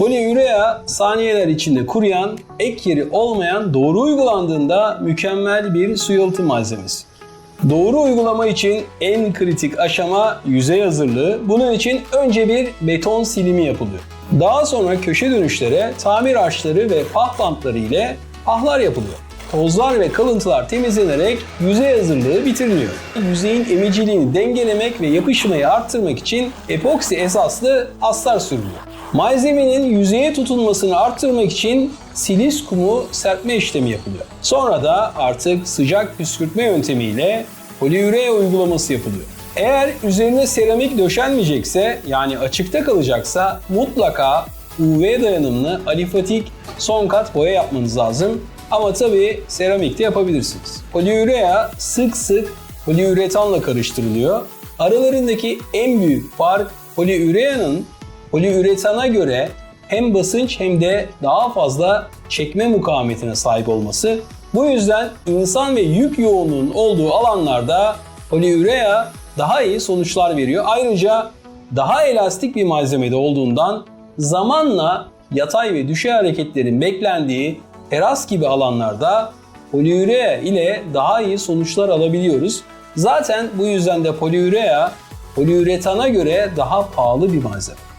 Poliürea saniyeler içinde kuruyan, ek yeri olmayan doğru uygulandığında mükemmel bir su yalıtım malzemesi. Doğru uygulama için en kritik aşama yüzey hazırlığı. Bunun için önce bir beton silimi yapılıyor. Daha sonra köşe dönüşlere tamir açları ve pah bantları ile pahlar yapılıyor. Tozlar ve kalıntılar temizlenerek yüzey hazırlığı bitiriliyor. Yüzeyin emiciliğini dengelemek ve yapışmayı arttırmak için epoksi esaslı astar sürülüyor. Malzemenin yüzeye tutunmasını arttırmak için silis kumu serpme işlemi yapılıyor. Sonra da artık sıcak püskürtme yöntemiyle poliürea uygulaması yapılıyor. Eğer üzerine seramik döşenmeyecekse yani açıkta kalacaksa mutlaka UV dayanımlı alifatik son kat boya yapmanız lazım. Ama tabii seramik de yapabilirsiniz. Poliürea sık sık poliüretanla karıştırılıyor. Aralarındaki en büyük fark poliüreanın poliüretana göre hem basınç hem de daha fazla çekme mukavemetine sahip olması. Bu yüzden insan ve yük yoğunluğunun olduğu alanlarda poliürea daha iyi sonuçlar veriyor. Ayrıca daha elastik bir malzemede olduğundan zamanla yatay ve düşey hareketlerin beklendiği teras gibi alanlarda poliürea ile daha iyi sonuçlar alabiliyoruz. Zaten bu yüzden de poliürea poliüretana göre daha pahalı bir malzeme.